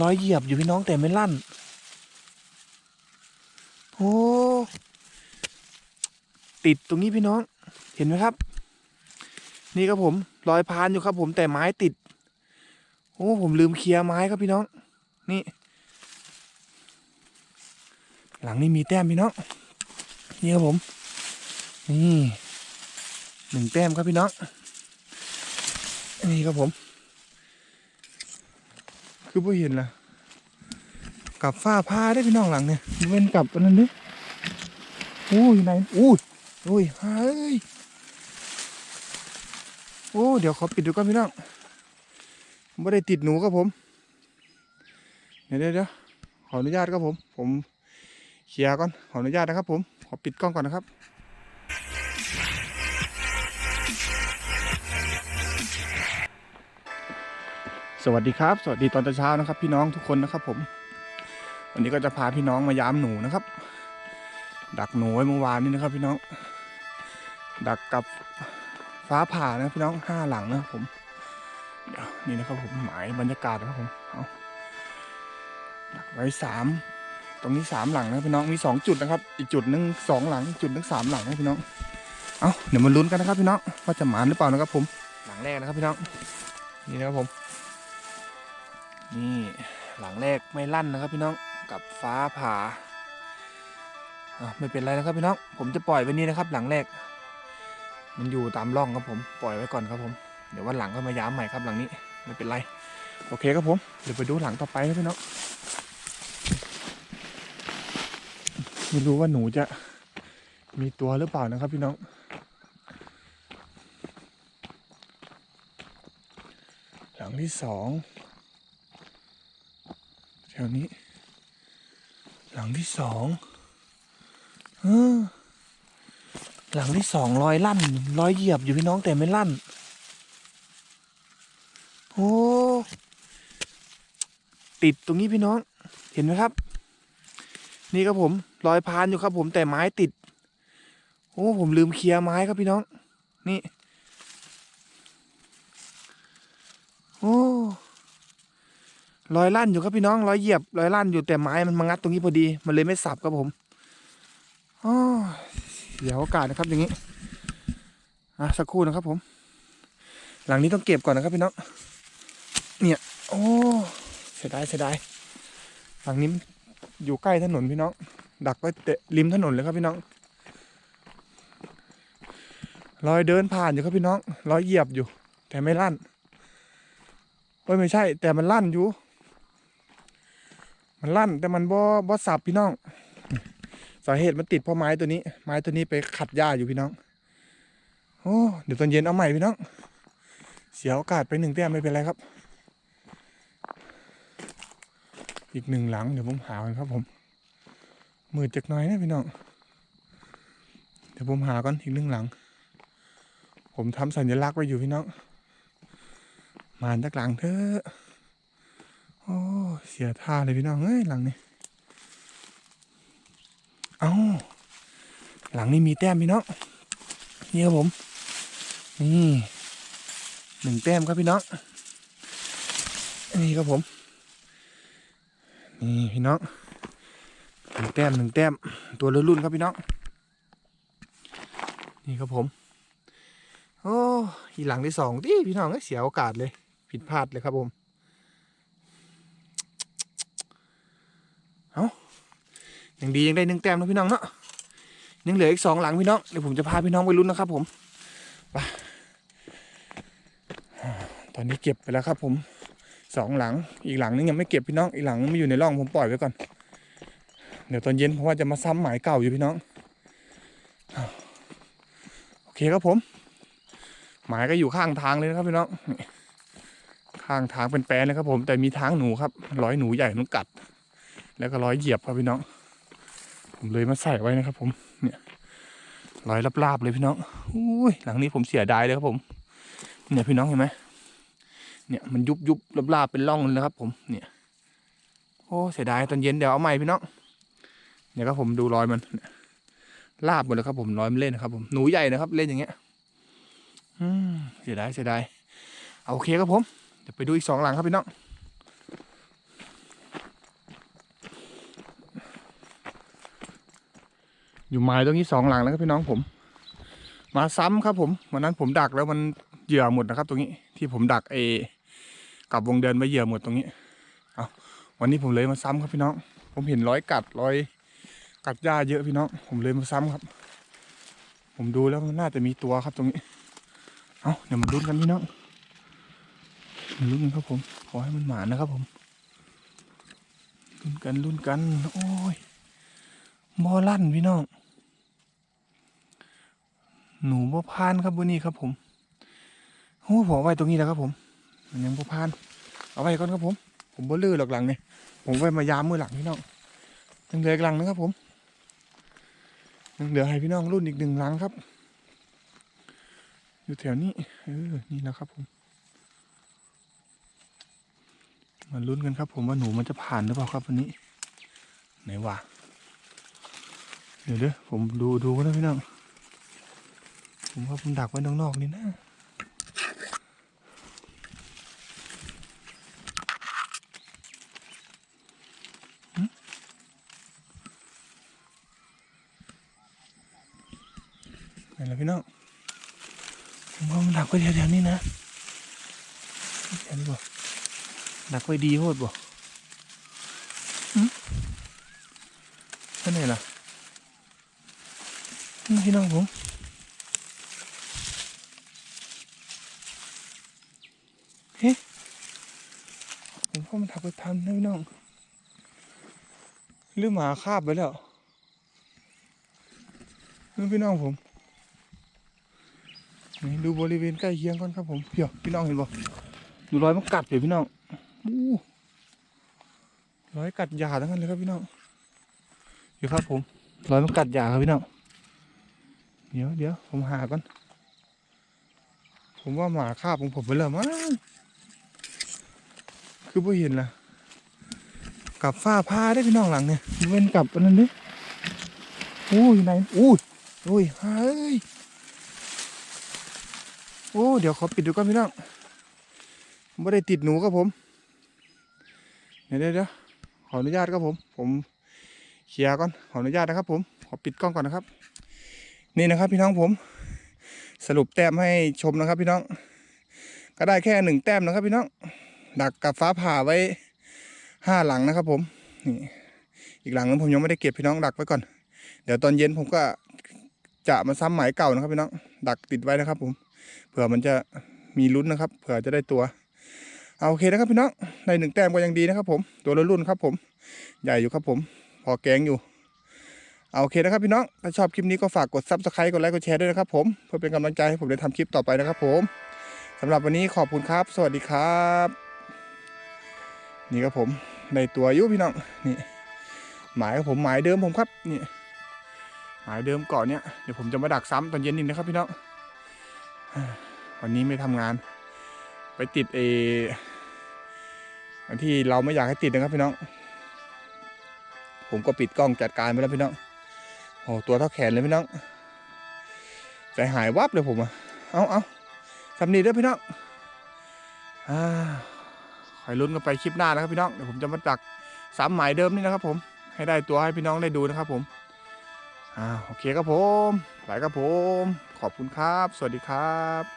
รอยเหยียบอยู่พี่น้องแต่ไม่ลั่น โอ้ ติดตรงนี้พี่น้อง เห็นไหมครับ นี่ครับผมรอยพานอยู่ครับ ผมแต่ไม้ติด โอ้ผมลืมเคลียร์ไม้ครับพี่น้อง นี่ หลังนี้มีแต้มพี่น้อง นี่ครับผม นี่หนึ่งแต้มครับพี่น้อง นี่ครับผม คือพ่เห็นล่ะกลับฝ้าผ้าได้พี่น้องหลังเนี่ยมันเป็นกลับอันนั้นดิโอ้ยอยู่ไหนอู้ยโอ้ยเฮ้ยโอ้เดี๋ยวขอปิดดูก่อนพี่น้องไม่ได้ติดหนูครับผมเดี๋ยวเดี๋ยวเดี๋ยวขออนุญาตครับผม ผมเคลียร์ก่อนขออนุญาตนะครับผม ขอปิดกล้องก่อนนะครับ สวัสดีครับ สวัสดีตอนเช้านะครับ พี่น้องทุกคนนะครับ ผม วันนี้ก็จะพาพี่น้องมายามหนูนะครับ ดักหนูไว้เมื่อวานนี้นะครับ พี่น้อง ดักกับฟ้าผ่านะพี่น้องห้าหลังนะครับผมเดี๋ยวนี่นะครับ ผมหมายบรรยากาศนะครับผมเอาดักไว้สามตรงนี้สามหลังนะพี่น้องมีสองจุดนะครับ อีกจุดหนึ่งสองหลังจุดหนึ่งสามหลังนะพี่น้องเอาเดี๋ยวมาลุ้นกันนะครับ พี่น้องว่าจะหมานหรือเปล่านะครับ ผมหลังแรกนะครับ พี่น้องนี่นะครับผม นี่หลังแรกไม่ลั่นนะครับพี่น้องกับฟ้าผ่าไม่เป็นไรนะครับพี่น้องผมจะปล่อยไว้นี่นะครับ หลังแรก มันอยู่ตามร่องครับผมปล่อยไว้ก่อนครับผมเดี๋ยววันหลังก็มาย้ำใหม่ครับหลังนี้ไม่เป็นไรโอเคครับผมเดี๋ยวไปดูหลังต่อไปนะพี่น้องไม่รู้ว่าหนูจะมีตัวหรือเปล่านะครับพี่น้องหลังที่สอง ถวนี้ หลังที่สองเออหลังที่สองรอยลั่นรอยเหยียบอยู่พี่น้องแต่ไม่ลั่น โอ้ติดตรงนี้พี่น้อง เห็นไหมครับ นี่ครับผมรอยพานอยู่ครับ ผมแต่ไม้ติด โอ้ผมลืมเคลียร์ไม้ครับพี่น้อง นี่ โอ้ รอยลั่นอยู่ครับพี่น้องรอยเหยียบรอยลั่นอยู่แต่ไม้มันมางัดตรงนี้พอดี มันเลยไม่สับครับผมอ๋อเดี๋ยวโอกาสนะครับอย่างนี้อะสักครู่นะครับผม หลังนี้ต้องเก็บก่อนนะครับพี่น้องเนี่ยโอ้เสียดายเสียดายหลังนี้อยู่ใกล้ถนนพี่น้อง ดักไว้เตะริมถนนเลยครับพี่น้องรอยเดินผ่านอยู่ครับพี่น้องรอยเหยียบอยู่ แต่ไม่ลั่นเอ้ไม่ใช่ แต่มันลั่นอยู่ มันลั่นแต่มันบ่บ่สับพี่น้อง สาเหตุมันติดเพราะไม้ตัวนี้ ไม้ตัวนี้ไปขัดหญ้าอยู่พี่น้อง โอ้เดี๋ยวตอนเย็นเอาใหม่พี่น้อง เสียโอกาสไปหนึ่งแต้มไม่เป็นไรครับ อีกหนึ่งหลังเดี๋ยวผมหาก่อนครับผมมืดจักหน่อยนะพี่น้อง เดี๋ยวผมหาก่อนอีกหนึ่งหลัง ผมทำสัญลักษณ์ไว้อยู่พี่น้อง มาจากหลังเถอะ เสียท่าเลยพี่น้องเอ้ยหลังนี้เอาหลังนี้มีแต้มพี่น้องนี่ครับผม นี่หนึ่งแต้มครับพี่น้องนี่ครับผม นี่พี่น้องหนึ่งแต้มหนึ่งแต้มตัวรุ่นๆครับพี่น้องนี่ครับผม โอ้อีหลังที่สองที่พี่น้องเสียโอกาสเลย ผิดพลาดเลยครับผม ยังดียังได้หนึ่งแต้มนะพี่น้องเนาะยังเหลืออีกสองหลังพี่น้องเดี๋ยวผมจะพาพี่น้องไปลุ้นนะครับผมไปตอนนี้เก็บไปแล้วครับ ผมสองหลังอีกหลังนึงยังไม่เก็บพี่น้องอีกหลังไม่อยู่ในร่องผมปล่อยไว้ก่อน เดี๋ยวตอนเย็นเพราะว่าจะมาซ้ำหมายเก่าอยู่พี่น้องโอเคครับผม หมายก็อยู่ข้างทางเลยนะครับพี่น้องข้างทางเป็นแปลนเลยครับผมแต่มีทางหนูครับร้อยหนูใหญ่มันกัด แล้วก็ร้อยเหยียบครับพี่น้อง ผมเลยมาใส่ไว้นะครับ ผม เนี่ยรอยลาบๆเลยพี่น้องอุ้ยหลังนี้ผมเสียดายเลยครับผม เนี่ยพี่น้องเห็นไหมเนี่ยมันยุบยุบลาบๆเป็นร่องเลยนะครับ ผม เนี่ย โอ้เสียดายตอนเย็นเดี๋ยวเอาใหม่พี่น้อง เนี่ยครับผมดูรอยมันเนี่ยลาบหมดเลยครับผมรอยมันเล่นนะครับ ผมหนูใหญ่นะครับ เล่นอย่างเงี้ยอืมเสียดายเสียดายเอาโอเคครับผมเดี๋ยวไปดูอีกสองหลังครับพี่น้อง อยู่ไม้ตรงนี้สองหลังแล้วครับพี่น้องผม มาซ้ำครับผมวันนั้นผมดักแล้วมันเหยื่อหมดนะครับ ตรงนี้ที่ผมดักเอกับวงเดินไปเหยื่อหมดตรงนี้ เอาวันนี้ผมเลยมาซ้ำครับพี่น้อง ผมเห็นร้อยกัดร้อยกัดหญ้าเยอะพี่น้อง ผมเลยมาซ้ำครับ ผมดูแล้วนน่าจะมีตัวครับตรงนี้ เอาเดี๋ยวมาลุ้นกันพี่น้องมาลุ้นกันครับผม ขอให้มันหมานะครับผมลุ้นกันลุ้นกัน โอ้ยบอลั่นพี่น้อง หนูบ่พานครับวันนี้ครับผมโอ้ผมเอาไว้ตรงนี้แล้วครับผมมันยังบ่พาน เอาไว้ก่อนครับผม ผมบ่ลื้อหรอกหลังเนี่ยผมไว้มายามมือหลังพี่น้องยังเหลืออีกหลังนะครับผมยังเหลือให้พี่น้องรุ่นอีกหนึ่งหลังครับ อยู่แถวนี้เออนี่นะครับผมมาลุ้นกันครับ ผมว่าหนูมันจะผ่านหรือเปล่าครับวันนี้ ไหนวะเดี๋ยวเด้อผมดูดูกันนะพี่น้อง ผมว่าผมดักไว้นอกๆนี่นะหึไหนล่ะพี่น้องผมว่ามันดักไว้แถวๆนี้นะแถวนี้บ่ดักไว้ดีโหดบ่หึไปไหนล่ะพี่น้องผม ผมว่ามันดักไปทันนะพี่น้องหรือหมาคาบไปแล้วนี่พี่น้องผมนี่ดูบริเวณใกล้เคียงก่อนครับผมเพียวพี่น้องเห็นบ่ดูรอยมันกัดเดี๋ยวพี่น้องอู้รอยกัดหยาทั้งนั้นเลยครับพี่น้องเดี๋ยวครับผมรอยมันกัดหยาครับพี่น้องเดี๋ยวเดี๋ยวผมหาก่อนผมว่าหมาคาบของผมไปแล้วมั้ง คือพ่เห็นล่ะกลับฝ้าผ้าได้พี่น้องหลังเนี่ยเว้นกลับอันนั้นดิอู้อยู่ไหนอู้โอ้ยเฮ้ยโอ้เดี๋ยวขอปิดดูก่อนพี่น้องไม่ได้ติดหนูครับผมเดี๋ยวเดี๋ยวขออนุญาตครับผม ผมเคลียร์ก่อนขออนุญาตนะครับ ผมขอปิดกล้องก่อนนะครับ นี่นะครับ พี่น้องผม สรุปแต้มให้ชมนะครับ พี่น้อง ก็ได้แค่หนึ่งแต้มนะครับ พี่น้อง ดักกับฟ้าผ่าไว้ห้าหลังนะครับ ผมนี่อีกหลังนึงผมยังไม่ได้เก็บพี่น้องดักไว้ก่อน เดี๋ยวตอนเย็นผมก็จะมาซ้ำหมายเก่านะครับพี่น้องดักติดไว้นะครับ ผมเผื่อมันจะมีลุ้นนะครับ เผื่อจะได้ตัวเอาโอเคนะครับพี่น้องได้หนึ่งแต้มก็ยังดีนะครับ ผมตัวรุ่นครับ ผมใหญ่อยู่ครับ ผมพอแกงอยู่เอาโอเคนะครับพี่น้อง ถ้าชอบคลิปนี้ก็ฝากกดซับสไครต์กดไลค์กดแชร์ด้วยนะครับผม เพื่อเป็นกำลังใจให้ผมได้ทำคลิปต่อไปนะครับผมสำหรับวันนี้ขอบคุณครับ สวัสดีครับ นี่ครับผมในตัวอยุพี่น้องนี่หมายของผมหมายเดิมผมครับนี่หมายเดิมก่อนเนี้ยเดี๋ยวผมจะมาดักซ้ำตอนเย็นนี่นะครับพี่น้องวันนี้ไม่ทำงาน ไปติดเออันที่เราไม่อยากให้ติดนะครับพี่น้อง ผมก็ปิดกล้องจัดการไปแล้วพี่น้องโอ้ตัวเท่าแขนเลยพี่น้องใจหายวับเลยผมอะเอาเอาสำนีด้อพี่น้องอ่า คอลุ้นกันไปคลิปหน้านะครับพี่น้องเดี๋ยวผมจะมาตักสามหมายเดิมนี่นะครับผมให้ได้ตัวให้พี่น้องได้ดูนะครับผมอ่าโอเคครับผมไปครับผม ขอบคุณครับ สวัสดีครับ